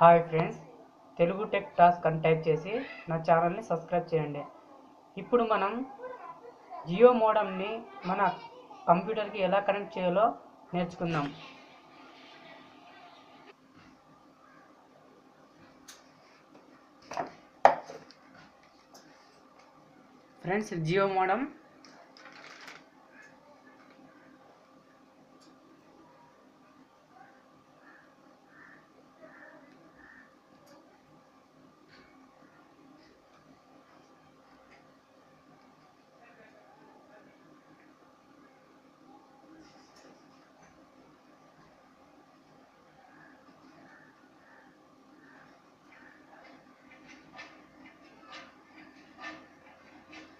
Hi friends Telugu tech task అని type చేసి నా ఛానల్ని సబ్స్క్రైబ్ చేయండి. ఇప్పుడు మనం జియో మోడమ్ని మన కంప్యూటర్కి ఎలా కనెక్ట్ చేయాలో నేర్చుకుందాం. ఫ్రెండ్స్ జియో మోడమ్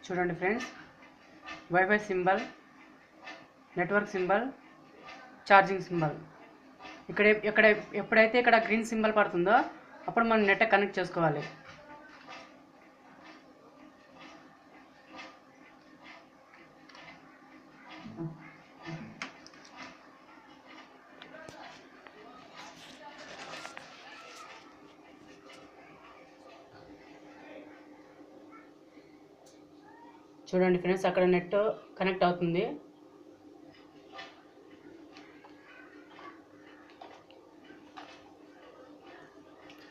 చూడండి friends. WiFi symbol network symbol charging symbol. ఇక్కడ ఎక్కడ ఎప్పుడైతే ఇక్కడ గ్రీన్ సింబల్ పడుతుందో అప్పుడు మనం నెట్ కనెక్ట్ చేసుకోవాలి. చూడండి ఫ్రెండ్స్ అక్కడ నెట్ కనెక్ట్ అవుతుంది.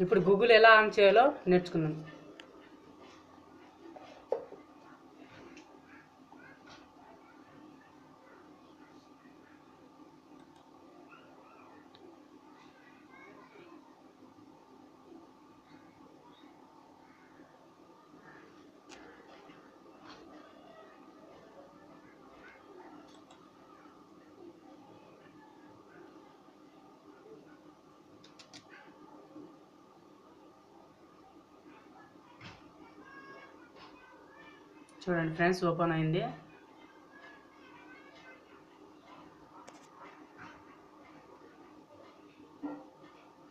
ఇప్పుడు గూగుల్ ఎలా ఆన్ చేయాలో నేర్చుకుందాం. చూడండి ఫ్రెండ్స్ ఓపెన్ అయింది.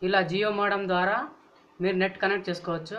ఇలా జియో మోడమ్ ద్వారా మీరు నెట్ కనెక్ట్ చేసుకోవచ్చు.